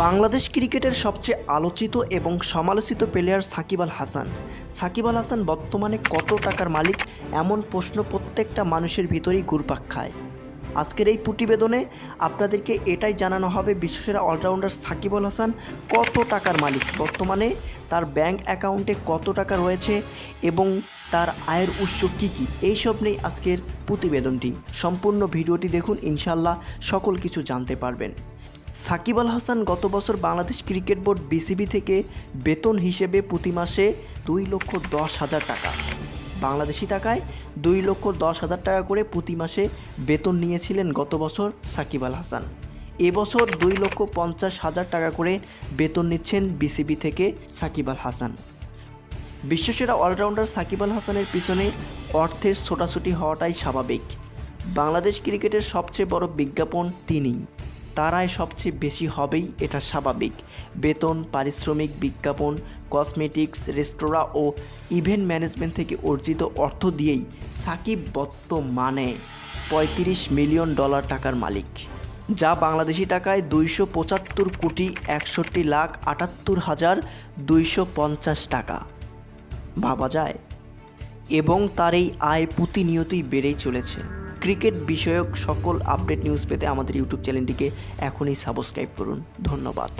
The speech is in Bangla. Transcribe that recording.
বাংলাদেশ ক্রিকেটের সবচেয়ে আলোচিত এবং সমালোচিত প্লেয়ার সাকিব আল হাসান। সাকিব আল হাসান বর্তমানে কত টাকার মালিক এমন প্রশ্ন প্রত্যেকটা মানুষের ভিতরেই ঘুরপাক খায়। আজকের এই প্রতিবেদনে আপনাদেরকে এটাই জানানো হবে, বিশ্বসেরা অলরাউন্ডার সাকিব আল হাসান কত টাকার মালিক? বর্তমানে তার ব্যাংক অ্যাকাউন্টে কত টাকা রয়েছে এবং তার আয়ের উৎস কী কী? এইসব নিয়ে আজকের প্রতিবেদনটি। সম্পূর্ণ ভিডিওটি দেখুন ইনশাল্লাহ সকল কিছু জানতে পারবেন। সাকিব আল হাসান গত বছর বাংলাদেশ ক্রিকেট বোর্ড বিসিবি থেকে বেতন হিসেবে প্রতি মাসে দুই লক্ষ দশ হাজার টাকা। বাংলাদেশি টাকায় দুই লক্ষ দশ হাজার টাকা করে প্রতি মাসে বেতন নিয়েছিলেন গত বছর সাকিব আল হাসান। এবছর দুই লক্ষ পঞ্চাশ হাজার টাকা করে বেতন নিচ্ছেন বিসিবি থেকে সাকিব আল হাসান। বিশ্বসেরা অলরাউন্ডার সাকিব আল হাসানের পিছনে অর্থের ছোটাছুটি হওয়াটাই স্বাভাবিক। বাংলাদেশ ক্রিকেটের সবচেয়ে বড় বিজ্ঞাপন তিনিই। তারাই সবচেয়ে বেশি হবেই, এটা স্বাভাবিক। বেতন, পারিশ্রমিক, বিজ্ঞাপন, কসমেটিক্স, রেস্তোরাঁ ও ইভেন্ট ম্যানেজমেন্ট থেকে অর্জিত অর্থ দিয়েই সাকিব বর্তমানে পঁয়ত্রিশ মিলিয়ন ডলার টাকার মালিক। যা বাংলাদেশি টাকায় দুইশো পঁচাত্তর কোটি একষট্টি লাখ আটাত্তর হাজার দুইশো পঞ্চাশ টাকা। ভাবা যায়। এবং তার এই আয় প্রতিনিয়তই বেড়েই চলেছে। ক্রিকেট বিষয়ক সকল আপডেট নিউজ পেতে আমাদের ইউটিউব চ্যানেলটিকে এখনই সাবস্ক্রাইব করুন। ধন্যবাদ।